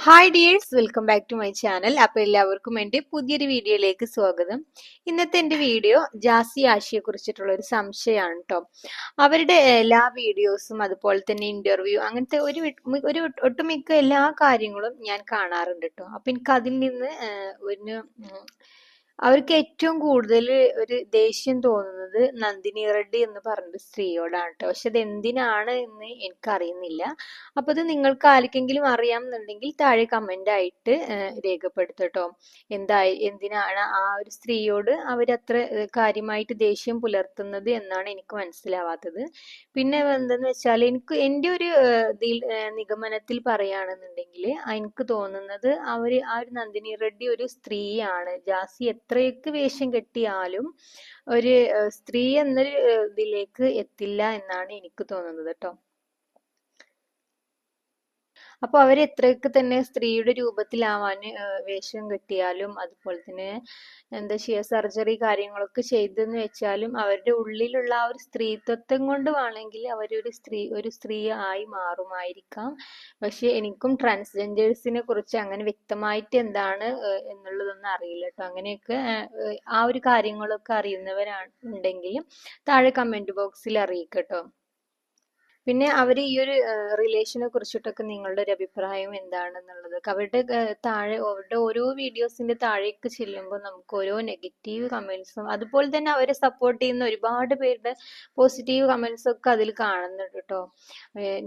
Hi dears welcome back to my channel അപ്പോൾ എല്ലാവർക്കും എന്റെ പുതിയൊരു വീഡിയോയിലേക്ക് സ്വാഗതം. ഇന്നത്തെ എന്റെ വീഡിയോ ജാസി ആഷിയെ കുറിച്ചിട്ടുള്ള ഒരു സംശയമാണ് കേട്ടോ അവരുടെ എല്ലാ വീഡിയോസും അതുപോലെ തന്നെ ഇന്റർവ്യൂ അങ്ങനത്തെ ഒരു ഒരു ഒട്ടുമിക്ക എല്ലാ കാര്യങ്ങളും ഞാൻ കാണാറുണ്ട് കേട്ടോ അപ്പം എനിക്ക് അതിൽ നിന്ന് ഒരു അവർക്ക് ഏറ്റവും കൂടുതൽ ഒരു ദേഷ്യം തോന്നുന്നത് നന്ദിനി റെഡ്ഡി എന്ന് പറഞ്ഞൊരു സ്ത്രീയോടാണ് കേട്ടോ പക്ഷെ അത് എന്തിനാണ് എന്ന് എനിക്കറിയുന്നില്ല. അപ്പൊ അത് നിങ്ങൾക്ക് ആർക്കെങ്കിലും അറിയാമെന്നുണ്ടെങ്കിൽ താഴെ കമന്റ് ആയിട്ട് രേഖപ്പെടുത്തട്ടോ എന്തായി എന്തിനാണ് ആ ഒരു സ്ത്രീയോട് അവരത്ര കാര്യമായിട്ട് ദേഷ്യം പുലർത്തുന്നത് എന്നാണ് എനിക്ക് മനസ്സിലാവാത്തത്. പിന്നെ എന്തെന്ന് വെച്ചാൽ എനിക്ക് എന്റെ ഒരു നിഗമനത്തിൽ പറയുകയാണെന്നുണ്ടെങ്കിൽ എനിക്ക് തോന്നുന്നത് അവർ ആ ഒരു നന്ദിനി റെഡ്ഡി ഒരു സ്ത്രീയാണ് ജാസി എത്രയൊക്കെ വേഷം കെട്ടിയാലും ഒരു സ്ത്രീ എന്നൊരു ഇതിലേക്ക് എത്തില്ല എന്നാണ് എനിക്ക് തോന്നുന്നത് കേട്ടോ അപ്പൊ അവർ എത്രയൊക്കെ തന്നെ സ്ത്രീയുടെ രൂപത്തിലാവാൻ വേഷം കെട്ടിയാലും അതുപോലെ തന്നെ എന്താ ചെയ്യുക സർജറി കാര്യങ്ങളൊക്കെ ചെയ്തെന്ന് വെച്ചാലും അവരുടെ ഉള്ളിലുള്ള ആ ഒരു സ്ത്രീത്വത്തം കൊണ്ട് വേണമെങ്കിൽ അവരൊരു സ്ത്രീ ഒരു സ്ത്രീ ആയി മാറുമായിരിക്കാം. പക്ഷെ എനിക്കും ട്രാൻസ്ജെൻഡേഴ്സിനെ കുറിച്ച് അങ്ങനെ വ്യക്തമായിട്ട് എന്താണ് എന്നുള്ളതൊന്നും അറിയില്ല കേട്ടോ. അങ്ങനെയൊക്കെ ആ ഒരു കാര്യങ്ങളൊക്കെ അറിയുന്നവരാണ് ഉണ്ടെങ്കിൽ താഴെ കമന്റ് ബോക്സിൽ അറിയിക്കട്ടോ പിന്നെ അവർ ഈ ഒരു റിലേഷനെ കുറിച്ചിട്ടൊക്കെ നിങ്ങളുടെ ഒരു അഭിപ്രായം എന്താണെന്നുള്ളത്? അവരുടെ താഴെ അവരുടെ ഓരോ വീഡിയോസിന്റെ താഴേക്ക് ചെല്ലുമ്പോൾ നമുക്ക് ഓരോ നെഗറ്റീവ് കമന്റ്സും അതുപോലെ തന്നെ അവരെ സപ്പോർട്ട് ചെയ്യുന്ന ഒരുപാട് പേരുടെ പോസിറ്റീവ് കമന്റ്സ് ഒക്കെ അതിൽ കാണുന്നുണ്ട് കേട്ടോ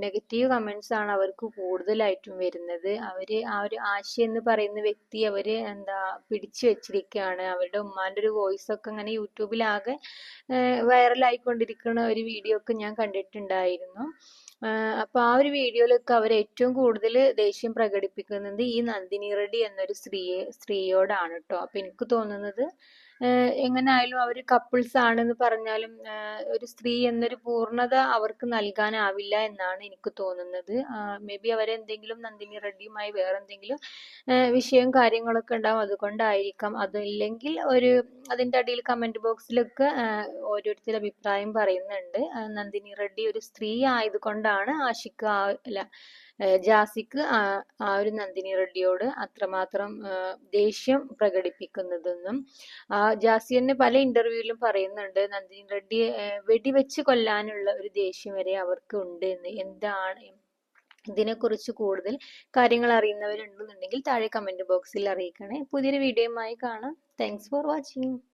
നെഗറ്റീവ് കമന്റ്സ് ആണ് അവർക്ക് കൂടുതലായിട്ടും വരുന്നത്. അവർ ആ ഒരു ആശ എന്ന് പറയുന്ന വ്യക്തി അവർ എന്താ പിടിച്ചു വെച്ചിരിക്കുകയാണ് അവരുടെ ഉമ്മാന്റെ ഒരു വോയിസ് ഒക്കെ അങ്ങനെ യൂട്യൂബിലാകെ വൈറലായിക്കൊണ്ടിരിക്കുന്ന ഒരു വീഡിയോ ഒക്കെ ഞാൻ കണ്ടിട്ടുണ്ടായിരുന്നു. ആഹ് അപ്പൊ ആ ഒരു വീഡിയോയിലൊക്കെ അവർ ഏറ്റവും കൂടുതൽ ദേഷ്യം പ്രകടിപ്പിക്കുന്നത് ഈ നന്ദിനി റെഡ്ഡി എന്നൊരു സ്ത്രീയെ സ്ത്രീയോടാണ് കേട്ടോ അപ്പൊ എനിക്ക് തോന്നുന്നത് ആഹ് എങ്ങനായാലും അവർ കപ്പിൾസ് ആണെന്ന് പറഞ്ഞാലും ഒരു സ്ത്രീ എന്നൊരു പൂർണത അവർക്ക് നൽകാനാവില്ല എന്നാണ് എനിക്ക് തോന്നുന്നത്. മേ ബി അവരെന്തെങ്കിലും നന്ദിനി റെഡ്ഡിയുമായി വേറെ എന്തെങ്കിലും വിഷയം കാര്യങ്ങളൊക്കെ ഉണ്ടാവും അതുകൊണ്ടായിരിക്കാം. അതല്ലെങ്കിൽ ഒരു അതിന്റെ അടിയിൽ കമന്റ് ബോക്സിലൊക്കെ ഓരോരുത്തരുടെ അഭിപ്രായം പറയുന്നുണ്ട്. നന്ദിനി റെഡ്ഡി ഒരു സ്ത്രീ ആയതുകൊണ്ടാണ് ആഷിക്ക് ആ അല്ല ജാസിക്ക് ആ ഒരു നന്ദിനി റെഡ്ഡിയോട് അത്രമാത്രം ദേഷ്യം പ്രകടിപ്പിക്കുന്നതെന്നും ജാസി തന്നെ പല ഇന്റർവ്യൂവിലും പറയുന്നുണ്ട്. നന്ദിനി റെഡ്ഡിയെ വെടിവെച്ച് കൊല്ലാനുള്ള ഒരു ദേഷ്യം വരെ അവർക്ക് ഉണ്ട് എന്ന്. എന്താണ് ഇതിനെക്കുറിച്ച് കൂടുതൽ കാര്യങ്ങൾ അറിയുന്നവരുണ്ടെന്നുണ്ടെങ്കിൽ താഴെ കമന്റ് ബോക്സിൽ അറിയിക്കണേ. പുതിയൊരു വീഡിയോയുമായി കാണാം. Thanks for watching